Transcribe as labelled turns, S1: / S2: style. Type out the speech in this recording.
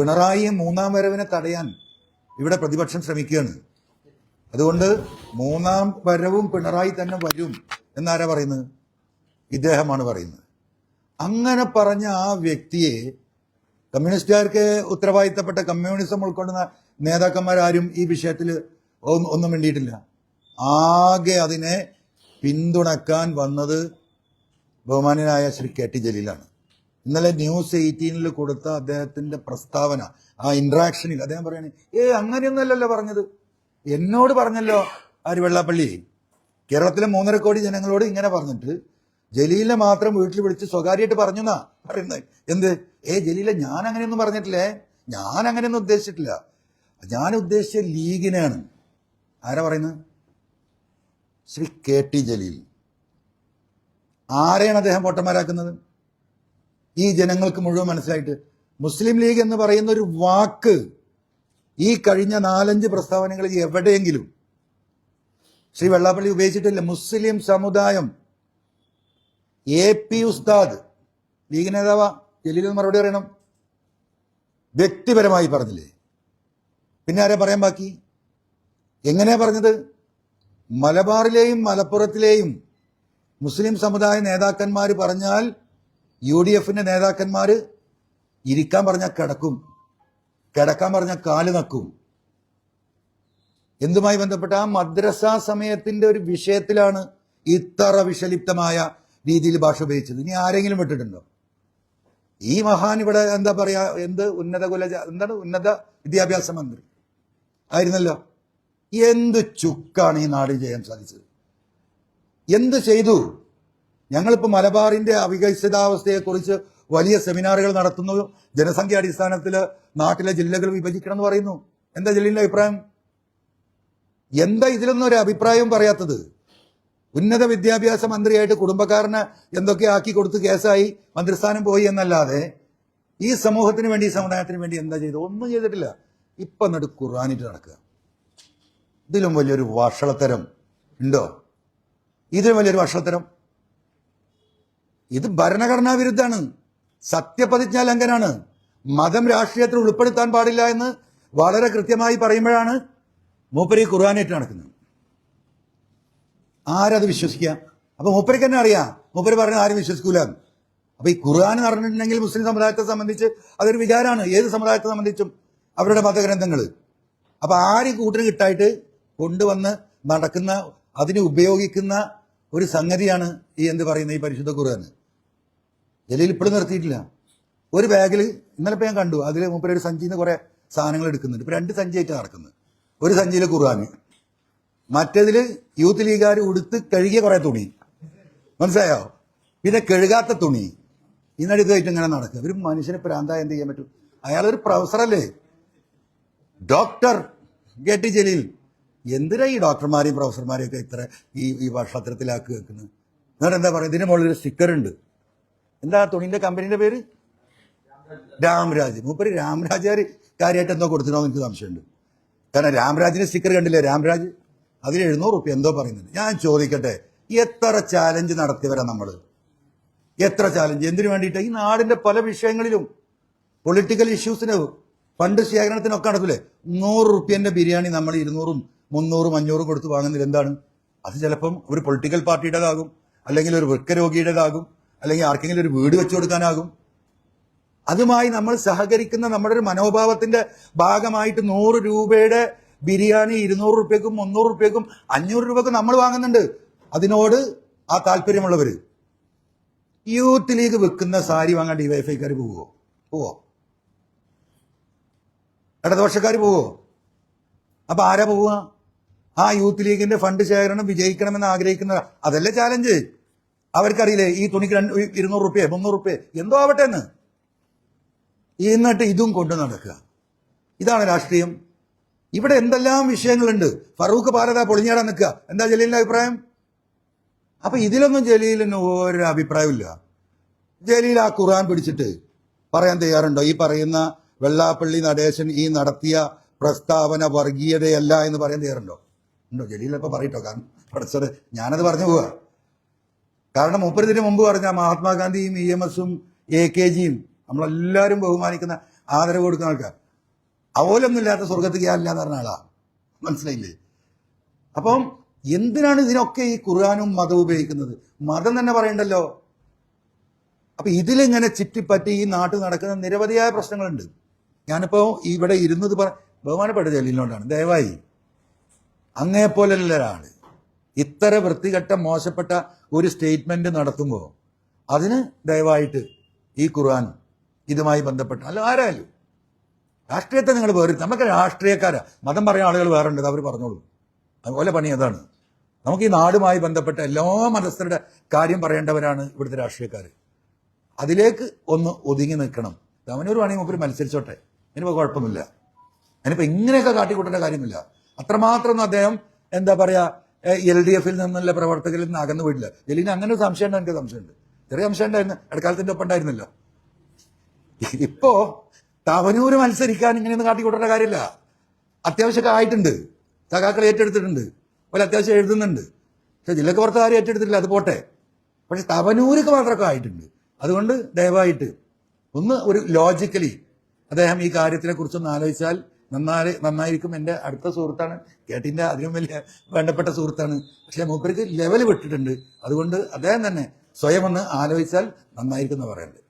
S1: പിണറായി മൂന്നാം വരവിനെ തടയാൻ ഇവിടെ പ്രതിപക്ഷം ശ്രമിക്കുകയാണ്. അതുകൊണ്ട് മൂന്നാം വരവും പിണറായി തന്നെ വരും എന്നാരാ പറയുന്നത്? ഇദ്ദേഹമാണ് പറയുന്നത്. അങ്ങനെ പറഞ്ഞ ആ വ്യക്തിയെ കമ്മ്യൂണിസ്റ്റുകാർക്ക് ഉത്തരവാദിത്തപ്പെട്ട കമ്മ്യൂണിസം ഉൾക്കൊള്ളുന്ന നേതാക്കന്മാരാരും ഈ വിഷയത്തിൽ ഒന്നും വേണ്ടിയിട്ടില്ല ആകെ അതിനെ പിന്തുണക്കാൻ വന്നത് ബഹുമാനനായ ശ്രീ കെ ടി ജലീലാണ്. ഇന്നലെ ന്യൂസ് എയ്റ്റീനിൽ കൊടുത്ത അദ്ദേഹത്തിന്റെ പ്രസ്താവന ആ ഇന്ററാക്ഷനിൽ അദ്ദേഹം പറയണേ ഏ അങ്ങനെയൊന്നുമല്ലല്ലോ പറഞ്ഞത്. എന്നോട് പറഞ്ഞല്ലോ ആര് വെള്ളാപ്പള്ളി? കേരളത്തിലെ മൂന്നര കോടി ജനങ്ങളോട് ഇങ്ങനെ പറഞ്ഞിട്ട് ജലീലിനെ മാത്രം വീട്ടിൽ വിളിച്ച് സ്വകാര്യമായിട്ട് പറഞ്ഞു എന്നാ പറയുന്നത് എന്ത്? ഏ ജലീല ഞാൻ അങ്ങനെയൊന്നും പറഞ്ഞിട്ടില്ലേ? ഞാൻ അങ്ങനെയൊന്നും ഉദ്ദേശിച്ചിട്ടില്ല. ഞാൻ ഉദ്ദേശിച്ച ലീഗിനെയാണ്. ആരാ പറയുന്നത്? Shri K T Jaleel. ആരെയാണ് അദ്ദേഹം പൊട്ടന്മാരാക്കുന്നത് ഈ ജനങ്ങൾക്ക് മുഴുവൻ മനസ്സിലായിട്ട്. മുസ്ലിം ലീഗ് എന്ന് പറയുന്ന ഒരു വാക്ക് ഈ കഴിഞ്ഞ നാലഞ്ച് പ്രസ്താവനകളിൽ എവിടെയെങ്കിലും ശ്രീ വെള്ളാപ്പള്ളി ഉപയോഗിച്ചിട്ടില്ല. മുസ്ലിം സമുദായം. എ പി ഉസ്താദ് ലീഗ് നേതാവാ ജലീൽ മറുപടി പറയണം. വ്യക്തിപരമായി പറഞ്ഞില്ലേ? പിന്നെ ആരെ പറയാൻ ബാക്കി? എങ്ങനെയാ പറഞ്ഞത്? മലബാറിലെയും മലപ്പുറത്തിലെയും മുസ്ലിം സമുദായ നേതാക്കന്മാർ പറഞ്ഞാൽ യു ഡി എഫിന്റെ നേതാക്കന്മാർ ഇരിക്കാൻ പറഞ്ഞാൽ കിടക്കും. കിടക്കാൻ പറഞ്ഞാൽ കാൽ നക്കും. എന്തുമായി ബന്ധപ്പെട്ട ആ മദ്രസ സമയത്തിന്റെ ഒരു വിഷയത്തിലാണ് ഇത്ര വിഷലിപ്തമായ രീതിയിൽ ഭാഷ ഉപയോഗിച്ചത്. ഇനി ആരെങ്കിലും വിട്ടിട്ടുണ്ടോ? ഈ മഹാൻ ഇവിടെ എന്താ പറയാ എന്ത് ഉന്നത കുല എന്താണ് ഉന്നത വിദ്യാഭ്യാസ മന്ത്രി? ആയിരുന്നല്ലോ. എന്ത് ചുക്കാണ് ഈ നാട് ചെയ്യാൻ സാധിച്ചത്? എന്ത് ചെയ്തു? ഞങ്ങളിപ്പോൾ മലബാറിന്റെ അവികസിതാവസ്ഥയെക്കുറിച്ച് വലിയ സെമിനാറുകൾ നടത്തുന്നു ജനസംഖ്യ അടിസ്ഥാനത്തിൽ നാട്ടിലെ ജില്ലകൾ വിഭജിക്കണം എന്ന് പറയുന്നു. എന്താ ജില്ലയിലെ അഭിപ്രായം? എന്താ ഇതിലൊന്നും ഒരു അഭിപ്രായവും പറയാത്തത്? ഉന്നത വിദ്യാഭ്യാസ മന്ത്രിയായിട്ട് കുടുംബക്കാരനെ എന്തൊക്കെ ആക്കി കൊടുത്ത് കേസായി മന്ത്രിസ്ഥാനം പോയി എന്നല്ലാതെ ഈ സമൂഹത്തിന് വേണ്ടി ഈ സമുദായത്തിന് വേണ്ടി എന്താ ചെയ്തു ഒന്നും ചെയ്തിട്ടില്ല. ഇപ്പൊ എന്നിട്ട് ഖുർആാനിട്ട് നടക്കുക. ഇതിലും വലിയൊരു വഷളത്തരം ഉണ്ടോ? ഇതിലും വലിയൊരു വഷളത്തരം ഇത് ഭരണഘടനാ വിരുദ്ധാണ് സത്യപ്രതിജ്ഞാ ലംഘനാണ്. മതം രാഷ്ട്രീയത്തിൽ ഉൾപ്പെടുത്താൻ പാടില്ല എന്ന് വളരെ കൃത്യമായി പറയുമ്പോഴാണ് മൂപ്പര് ഖുർആാനായിട്ട് നടക്കുന്നത്. ആരത് വിശ്വസിക്കുക? അപ്പൊ മൂപ്പരിക്ക് തന്നെ അറിയാം. മൂപ്പര് പറഞ്ഞ ആരും വിശ്വസിക്കൂല. അപ്പൊ ഈ ഖുർആൻ പറഞ്ഞിട്ടുണ്ടെങ്കിൽ മുസ്ലിം സമുദായത്തെ സംബന്ധിച്ച് അതൊരു വിചാരമാണ്. ഏത് സമുദായത്തെ സംബന്ധിച്ചും? അവരുടെ മതഗ്രന്ഥങ്ങൾ അപ്പൊ ആരും കൂട്ടിന് കിട്ടായിട്ട് കൊണ്ടുവന്ന് നടക്കുന്ന അതിനെ ഉപയോഗിക്കുന്ന ഒരു സംഗതിയാണ് ഈ എന്ത് പറയുന്ന ഈ പരിശുദ്ധ ഖുർആൻ. ജലീൽ ഇപ്പോഴും നിർത്തിയിട്ടില്ല. ഒരു ബാഗിൽ ഇന്നലെ ഇപ്പം ഞാൻ കണ്ടു. അതിൽ മൂപ്പര് ഒരു സഞ്ചിയിൽ നിന്ന് കുറെ സാധനങ്ങൾ എടുക്കുന്നുണ്ട്. ഇപ്പൊ രണ്ട് സഞ്ചിയായിട്ട് നടക്കുന്നത്. ഒരു സഞ്ചിയിൽ ഖുർആൻ മറ്റേതിൽ യൂത്ത് ലീഗുകാർ ഉടുത്ത് കഴുകിയ കുറെ തുണി. മനസ്സിലായോ? പിന്നെ കഴുകാത്ത തുണി. ഇന്നടുത്തായിട്ട് ഇങ്ങനെ നടക്കുക. ഒരു മനുഷ്യനെ പ്രാന്തായ എന്ത് ചെയ്യാൻ പറ്റും? അയാളൊരു പ്രൊഫസറല്ലേ? Doctor K Jaleel. എന്തിനാ ഈ ഡോക്ടർമാരെയും പ്രൊഫസർമാരെയും ഒക്കെ ഇത്ര ഈ ഈ വർഷത്രത്തിലാക്കി വെക്കുന്നത് എന്നിട്ട് എന്താ പറയുക? ഇതിന് മുകളിൽ ഒരു സ്റ്റിക്കർ ഉണ്ട് എന്താ തുണിന്റെ കമ്പനിയുടെ പേര്? രാംരാജ്. മൂപ്പര് രാംരാജാര് കാര്യമായിട്ട് എന്തോ കൊടുത്തിനോ എന്ന് എനിക്ക് സംശയമുണ്ട്. കാരണം രാംരാജിന്റെ സ്റ്റിക്കർ കണ്ടില്ലേ? രാംരാജ് അതിന് എഴുന്നൂറ് റുപ്യ എന്തോ പറയുന്നുണ്ട്. ഞാൻ ചോദിക്കട്ടെ എത്ര ചാലഞ്ച് നടത്തിയവരാ നമ്മൾ എത്ര ചാലഞ്ച് എന്തിനു വേണ്ടിയിട്ട്? ഈ നാടിന്റെ പല വിഷയങ്ങളിലും പൊളിറ്റിക്കൽ ഇഷ്യൂസിന് ഫണ്ട് ശേഖരണത്തിനൊക്കെ നടക്കില്ലേ നൂറ് റുപ്യന്റെ ബിരിയാണി നമ്മൾ ഇരുന്നൂറും മുന്നൂറും അഞ്ഞൂറും കൊടുത്ത് വാങ്ങുന്നതിൽ എന്താണ്? അത് ചിലപ്പം ഒരു പൊളിറ്റിക്കൽ പാർട്ടിയുടേതാകും അല്ലെങ്കിൽ ഒരു വൃക്കരോഗിയുടേതാകും അല്ലെങ്കിൽ ആർക്കെങ്കിലും ഒരു വീട് വെച്ചു കൊടുക്കാനാകും. അതുമായി നമ്മൾ സഹകരിക്കുന്ന നമ്മുടെ ഒരു മനോഭാവത്തിന്റെ ഭാഗമായിട്ട് നൂറ് രൂപയുടെ ബിരിയാണി ഇരുന്നൂറ് റുപ്യക്കും മുന്നൂറ് റുപ്യക്കും അഞ്ഞൂറ് രൂപക്കും നമ്മൾ വാങ്ങുന്നുണ്ട്. അതിനോട് ആ താല്പര്യമുള്ളവർ യൂത്ത് ലീഗ് വെക്കുന്ന സാരി വാങ്ങാൻ ഡിവൈഫൈക്കാർ പോവോ? പോവോ? ഇടതുപക്ഷക്കാർ പോവോ? അപ്പൊ ആരാ പോവുക? ആ യൂത്ത് ലീഗിന്റെ ഫണ്ട് ശേഖരണം വിജയിക്കണമെന്ന് ആഗ്രഹിക്കുന്ന അതല്ലേ ചാലഞ്ച് അവർക്കറിയില്ലേ ഈ തുണിക്ക് രണ്ട് ഇരുന്നൂറ് റുപ്യ മുന്നൂറ് റുപ്യ എന്തോ ആവട്ടെ എന്ന് എന്നിട്ട് ഇതും കൊണ്ടു നടക്കുക. ഇതാണ് രാഷ്ട്രീയം. ഇവിടെ എന്തെല്ലാം വിഷയങ്ങളുണ്ട്? ഫറൂഖ് പാലത പൊളിഞ്ഞാടാൻ നിൽക്കുക. എന്താ ജലീലിന്റെ അഭിപ്രായം? അപ്പൊ ഇതിലൊന്നും ജലീലിന് ഒരു അഭിപ്രായമില്ല ജലീൽ ആ ഖുർആൻ പിടിച്ചിട്ട് പറയാൻ തയ്യാറുണ്ടോ? ഈ പറയുന്ന വെള്ളാപ്പള്ളി നടേശൻ ഈ നടത്തിയ പ്രസ്താവന വർഗീയതയല്ല എന്ന് പറയാൻ തയ്യാറുണ്ടോ? ഉണ്ടോ? ജലീൽ ഇപ്പൊ പറയട്ടോ. കാരണം പഠിച്ചത് ഞാനത് പറഞ്ഞു പോവാ. കാരണം മുപ്പതിന് മുമ്പ് പറഞ്ഞ മഹാത്മാഗാന്ധിയും ഇ എം എസും എ കെ ജിയും നമ്മളെല്ലാവരും ബഹുമാനിക്കുന്ന ആദരവ് കൊടുക്കുന്ന ആൾക്കാർ. അവലൊന്നും ഇല്ലാത്ത സ്വർഗത്തിൽ ഇല്ല എന്ന് പറഞ്ഞ ആളാ. മനസ്സിലായില്ലേ? അപ്പം എന്തിനാണ് ഇതിനൊക്കെ ഈ ഖുർആാനും മതവും ഉപയോഗിക്കുന്നത്? മതം തന്നെ പറയണ്ടല്ലോ. അപ്പൊ ഇതിലിങ്ങനെ ചുറ്റിപ്പറ്റി ഈ നാട്ടിൽ നടക്കുന്ന നിരവധിയായ പ്രശ്നങ്ങളുണ്ട്. ഞാനിപ്പോ ഇവിടെ ഇരുന്നത് പറ ബഹുമാനപ്പെട്ട ജലീലിനോടാണ്. ദയവായി അങ്ങേപ്പോലെയുള്ള ഒരാൾ ഇത്ര വൃത്തികെട്ട മോശപ്പെട്ട ഒരു സ്റ്റേറ്റ്മെന്റ് നടത്തുമ്പോൾ അതിന് ദയവായിട്ട് ഈ ഖുർആൻ ഇതുമായി ബന്ധപ്പെട്ട അല്ല ആരായാലും. രാഷ്ട്രീയത്തെ നിങ്ങൾ വേറെ നമുക്ക് രാഷ്ട്രീയക്കാരാ. മതം പറയുന്ന ആളുകൾ വേറെ ഉണ്ട് അവർ പറഞ്ഞോളൂ അതുപോലെ പണി അതാണ്. നമുക്ക് ഈ നാടുമായി ബന്ധപ്പെട്ട എല്ലാ മതസ്ഥരുടെ കാര്യം പറയേണ്ടവരാണ് ഇവിടുത്തെ രാഷ്ട്രീയക്കാർ അതിലേക്ക് ഒന്ന് ഒതുങ്ങി നിൽക്കണം. അവനൊരു വേണമെങ്കിൽ മുമ്പിൽ മത്സരിച്ചോട്ടെ. ഇനിയിപ്പോൾ കുഴപ്പമില്ല അതിനിപ്പോൾ ഇങ്ങനെയൊക്കെ കാട്ടിക്കൂട്ടേണ്ട കാര്യമില്ല. അത്രമാത്രം അദ്ദേഹം എന്താ പറയാ എൽ ഡി എഫിൽ നിന്നുള്ള പ്രവർത്തകരിൽ നിന്ന് അകന്നു പോയിട്ടില്ല. ജലീലിന് അങ്ങനെ ഒരു സംശയം എനിക്ക് സംശയമുണ്ട്. ചെറിയ സംശയം ഉണ്ടായിരുന്നു ഇടക്കാലത്തിന്റെ ഒപ്പം ഉണ്ടായിരുന്നല്ലോ. ഇപ്പോ തവനൂര് മത്സരിക്കാൻ ഇങ്ങനെയൊന്നും കാട്ടിക്കൂട്ടേണ്ട കാര്യമില്ല. അത്യാവശ്യമൊക്കെ ആയിട്ടുണ്ട്. സഖാക്കൾ ഏറ്റെടുത്തിട്ടുണ്ട്. പോലെ അത്യാവശ്യം എഴുതുന്നുണ്ട്. പക്ഷെ ജില്ലക്ക് പുറത്ത് ആരും ഏറ്റെടുത്തിട്ടില്ല. അത് പോട്ടെ. പക്ഷെ തവനൂർക്ക് മാത്രമൊക്കെ ആയിട്ടുണ്ട്. അതുകൊണ്ട് ദയവായിട്ട് ഒന്ന് ഒരു ലോജിക്കലി അദ്ദേഹം ഈ കാര്യത്തിനെ കുറിച്ചൊന്ന് ആലോചിച്ചാൽ നന്നായി നന്നായിരിക്കും എന്റെ അടുത്ത സുഹൃത്താണ്. കേട്ടിന്റെ അതിലും വലിയ വേണ്ടപ്പെട്ട സുഹൃത്താണ്. പക്ഷേ മൂപ്പർക്ക് ലെവൽ വിട്ടിട്ടുണ്ട്. അതുകൊണ്ട് അദ്ദേഹം തന്നെ സ്വയം ഒന്ന് ആലോചിച്ചാൽ നന്നായിരിക്കും എന്ന് പറയുന്നത്